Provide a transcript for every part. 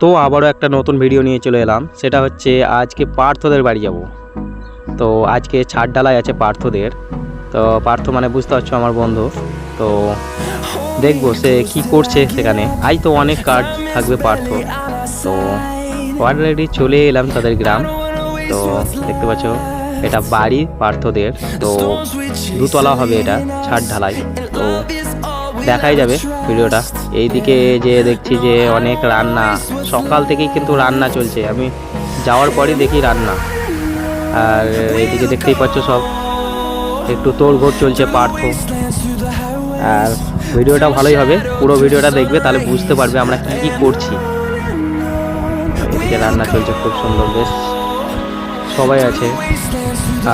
তো আবারও একটা নতুন ভিডিও নিয়ে চলে এলাম। সেটা হচ্ছে আজকে পার্থদের বাড়ি যাব। তো আজকে ছাদ ডালাই আছে পার্থদের। তো পার্থ মানে বুঝতে পারছ আমার বন্ধু। তো দেখব সে কি করছে সেখানে। আজ তো অনেক কার্ড থাকবে পার্থ। তো অলরেডি চলে এলাম তাদের গ্রাম। তো দেখতে পাচ্ছ, এটা বাড়ি পার্থদের। তো দুতলা হবে এটা ছাদ ঢালাই। তো দেখাই যাবে ভিডিওটা। এইদিকে যে দেখছি যে অনেক রান্না, সকাল থেকেই কিন্তু রান্না চলছে। আমি যাওয়ার পরই দেখি রান্না। আর এইদিকে দেখতেই পাচ্ছ সব। একটু তোড় ঘোর চলছে পার্থ। আর ভিডিওটা ভালোই হবে। পুরো ভিডিওটা দেখবে, তাহলে বুঝতে পারবে আমরা কি কি করছি। এদিকে রান্না চলছে খুব সুন্দর, বেশ। সবাই আছে।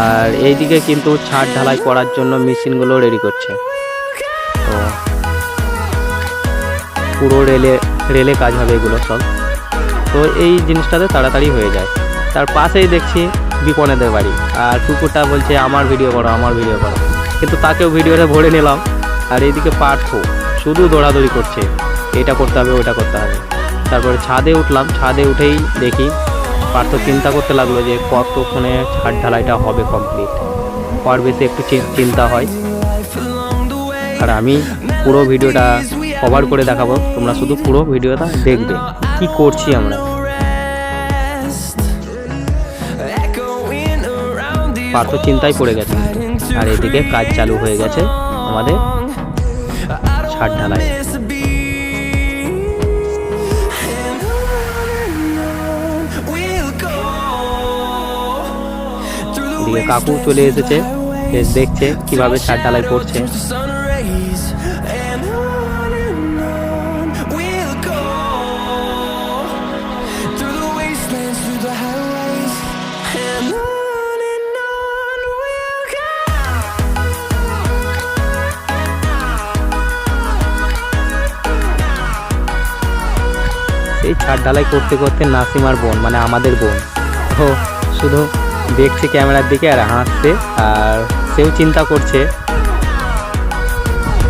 আর এইদিকে কিন্তু ছাদ ঢালাই করার জন্য মেশিনগুলো রেডি করছে। তো পুরো রেলে রেলে কাজ হবে এগুলো সব। তো এই জিনিসটাতে তাড়াতাড়ি হয়ে যায়। তার পাশেই দেখছি বিপনেদের বাড়ি। আর কুকুরটা বলছে, আমার ভিডিও করো, আমার ভিডিও করো। কিন্তু তাকেও ভিডিওটা ভরে নিলাম। আর এইদিকে পার্থ শুধু দৌড়াদৌড়ি করছে। এটা করতে হবে ওটা করতে হবে। তারপরে ছাদে উঠলাম। ছাদে উঠেই দেখি পার্থ চিন্তা করতে লাগল যে কতক্ষণে ছাদ ঢালাইটা হবে কমপ্লিট পর বেশি একটু চিন্তা হয়। আর আমি পুরো ভিডিওটা কভার করে দেখাবো। তোমরা শুধু পুরো ভিডিওটা দেখবে। কি করছি আমরা? পার্থ চিন্তায় পড়ে গেছে আর এদিকে কাজ চালু হয়ে গেছে আমাদের ছাদ ঢালাই। কাকু চলে এসেছে দেখছে কীভাবে ছাদ ঢালাই করছে। ছাদ ঢালাই করতে করতে নাসিমার বোন মানে আমাদের বোন। ও, শুধু দেখছে ক্যামেরার দিকে আর হাসছে, আর সেও চিন্তা করছে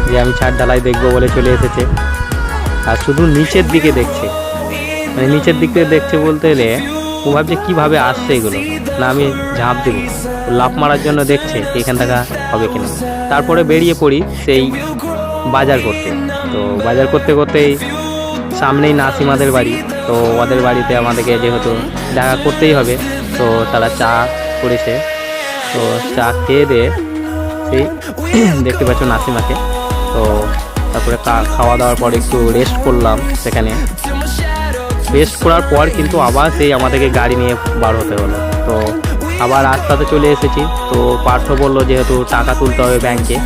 যে আমি ছাদ ঢালাই দেখব বলে চলে এসেছে। আর শুধু নিচের দিকে দেখছে। মানে নিচের দিক দেখছে বলতে গেলে, ও ভাবছে কীভাবে আসছে এগুলো। না, আমি ঝাঁপ দেবো। লাফ মারার জন্য দেখছে এখান থেকে হবে কিনা। তারপরে বেরিয়ে পড়ি সেই বাজার করতে। তো বাজার করতে করতেই সামনেই নাসিমাদের বাড়ি। তো ওদের বাড়িতে আমাদেরকে যেহেতু দেখা করতেই হবে, তো তারা চা করেছে। তো চা খেয়ে দিয়ে সেই দেখতে পাচ্ছ নাসিমাকে। তো তারপরে খাওয়া দাওয়ার পর একটু রেস্ট করলাম সেখানে। রেস্ট করার পর কিন্তু আবার সেই আমাদেরকে গাড়ি নিয়ে বার হতে হলো। তো আবার রাস্তাতে চলে এসেছি। তো পার্থ বলল যেহেতু টাকা তুলতে হবে ব্যাংকে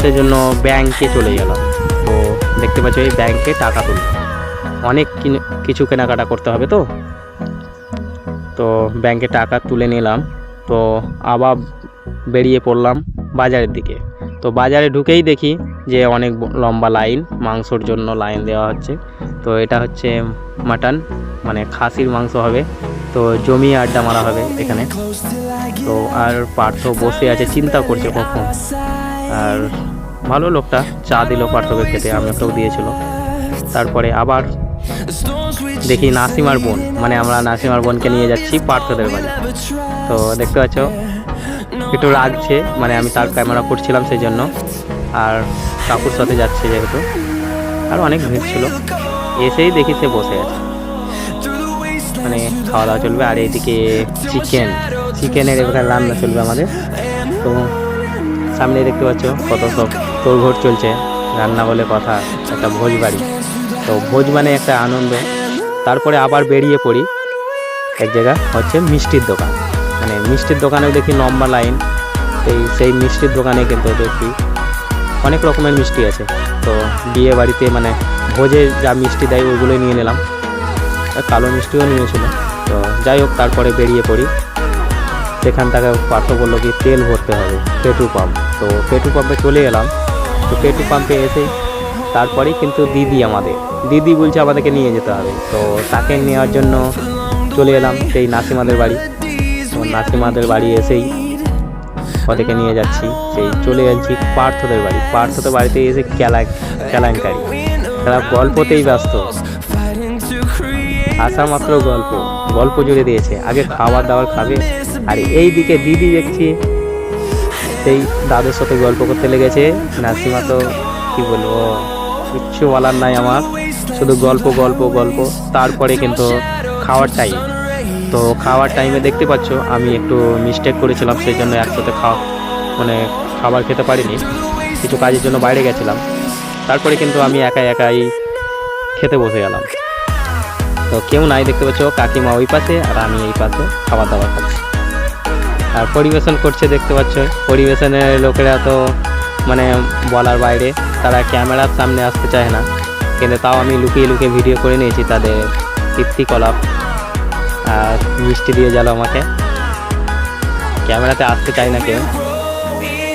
সেজন্য ব্যাংকে চলে গেলাম। তো দেখতে পাচ্ছ এই ব্যাংকে টাকা তুলতে অনেক কিছু কেনাকাটা করতে হবে তো? তো ব্যাংকে টাকা তুলে নিলাম। তো আবার বেরিয়ে পড়লাম বাজারের দিকে। তো বাজারে ঢুকেই দেখি যে অনেক লম্বা লাইন মাংসর জন্য লাইন দেওয়া হচ্ছে। তো এটা হচ্ছে মাটন মানে খাসির মাংস হবে। তো জমি আড্ডা মারা হবে এখানে। তো আর পার্থ বসে আছে, চিন্তা করছে কখন। আর ভালো লোকটা চা দিল পার্থকে খেতে আমাকেও দিয়েছিল। তারপরে আবার দেখি নাসিমার বোন মানে আমরা নাসিমার বোনকে নিয়ে যাচ্ছি পার্থদের বাড়ি। তো দেখতে পাচ্ছ, একটু রাগছে মানে আমি তার ক্যামেরা করছিলাম সেই জন্য আর কাকুর সাথে যাচ্ছে যেহেতু। আর অনেক ভিড় ছিল। এসেই দেখি সে বসে আছে। মানে খাওয়া দাওয়া চলবে, আর এইদিকে চিকেন চিকেনের এবার রান্না চলবে আমাদের। তো সামনে দেখতে পাচ্ছ কত সব তোর তোড়ঘোড় চলছে। রান্না বলে কথা, একটা ভোজ বাড়ি তো ভোজ মানে একটা আনন্দ। তারপরে আবার বেরিয়ে পড়ি। এক জায়গা হচ্ছে মিষ্টির দোকান। মানে মিষ্টির দোকানেও দেখি লম্বা লাইন এই সেই মিষ্টির দোকানে কিন্তু দেখি অনেক রকমের মিষ্টি আছে। তো বিয়ে বাড়িতে মানে ভোজে যা মিষ্টি দেয় ওইগুলোই নিয়ে নিলাম। কালো মিষ্টিও নিয়েছিল তো যাই হোক, তারপরে বেরিয়ে পড়ি। সেখান থেকে পার্থ বলল কি, তেল ভরতে হবে পেট্রোল পাম্প। তো পেট্রোল পাম্পে চলে এলাম। তো পেট্রোল পাম্পে এসে তারপরেই কিন্তু দিদি আমাদের। দিদি বলছে আমাদেরকে নিয়ে যেতে হবে। তো তাকে নেওয়ার জন্য চলে এলাম সেই নাসিমাদের বাড়ি। নাসিমাদের বাড়ি এসেই ওদেরকে নিয়ে যাচ্ছি। সেই চলে যাচ্ছি পার্থদের বাড়ি। পার্থদের বাড়িতে এসে কেলা কেলাঙ্কারি তারা গল্পতেই ব্যস্ত। আসা মাত্র গল্প। গল্প জুড়ে দিয়েছে। আগে খাবার দাবার খাবে। আর এই দিকে দিদি দেখছি, সেই দাদুর সাথে গল্প করতে লেগেছে। নাসিমা তো কি বলব? কিচ্ছু বলার নাই আমার। শুধু গল্প গল্প গল্প। তারপরে কিন্তু খাওয়ার টাইম তো খাওয়ার টাইমে দেখতে পাচ্ছ, আমি একটু মিস্টেক করেছিলাম সেই জন্য একসাথে খাওয়া মানে খাবার খেতে পারিনি। কিছু কাজের জন্য বাইরে গেছিলাম। তারপরে কিন্তু আমি একাই একাই খেতে বসে গেলাম। তো কেউ নাই, দেখতে পাচ্ছ, কাকিমা ওই পাশে আর আমি এই পাশে খাবার দাবার খাচ্ছি। আর পরিবেশন করছে, দেখতে পাচ্ছ। পরিবেশনের লোকেরা তো মানে বলার বাইরে। তারা ক্যামেরার সামনে আসতে চায় না। কিন্তু তাও আমি লুকিয়ে লুকিয়ে ভিডিও করে নিয়েছি তাদের কীর্তিকলাপ আর মিষ্টি দিয়ে গেল আমাকে। ক্যামেরাতে আসতে চায় না কেউ।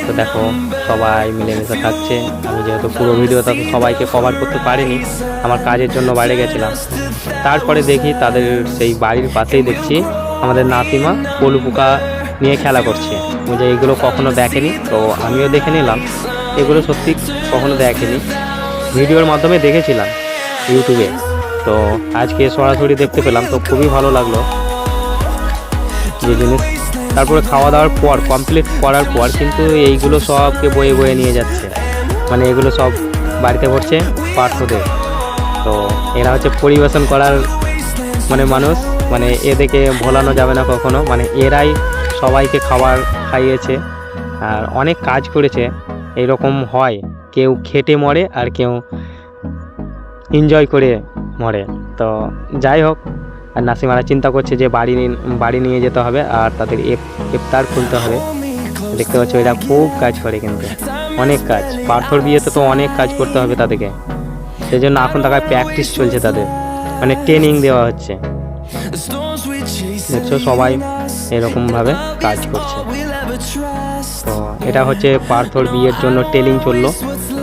তো দেখো, সবাই মিলেমিশে থাকছে। আমি যেহেতু পুরো ভিডিওটা তো সবাইকে কভার করতে পারিনি, আমার কাজের জন্য বাইরে গেছিলাম। তারপরে দেখি তাদের সেই বাড়ির পাশেই দেখছি আমাদের নাতিমা পলু পোকা নিয়ে খেলা করছে। যে এগুলো কখনো দেখেনি, তো আমিও দেখে নিলাম। এগুলো সত্যি কখনো দেখেনি। ভিডিওর মাধ্যমে দেখেছিলাম ইউটিউবে। তো আজকে সরাসরি দেখতে পেলাম, তো খুবই ভালো লাগল। যে জিনিস তারপরে খাওয়া দাওয়ার পর কমপ্লিট করার পর কিন্তু এইগুলো সবকে বয়ে বয়ে নিয়ে যাচ্ছে। মানে এগুলো সব বাড়িতে পড়ছে পার্থদের তো এরা হচ্ছে পরিবেশন করার মানে মানুষ। মানে এদেরকে ভোলানো যাবে না কখনো। মানে এরাই সবাইকে খাবার খাইয়েছে। আর অনেক কাজ করেছে। এরকম হয়। কেউ খেটে মরে আর কেউ এনজয় করে মরে। তো যাই হোক, আর নাসিমারা চিন্তা করছে যে বাড়ি বাড়ি নিয়ে যেতে হবে আর তাদের ইফ- ইফতার খুলতে হবে। দেখতে পাচ্ছ এরা খুব কাজ করে কিন্তু। অনেক কাজ। পাথর বিয়েতে তো অনেক কাজ করতে হবে তাদেরকে। সেই জন্য এখন টাকায় প্র্যাকটিস চলছে তাদের। মানে ট্রেনিং দেওয়া হচ্ছে। দেখছ সবাই এরকমভাবে কাজ করছে। এটা হচ্ছে পার্থর বিয়ের জন্য টেলিং চলল।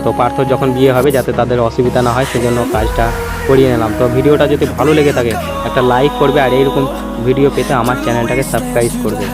তো পার্থর যখন বিয়ে হবে যাতে তাদের অসুবিধা না হয়, সেজন্য কাজটা করিয়ে নিলাম। তো ভিডিওটা যদি ভালো লেগে থাকে, একটা লাইক করবে আর এইরকম ভিডিও পেতে আমার চ্যানেলটাকে সাবস্ক্রাইব করবে।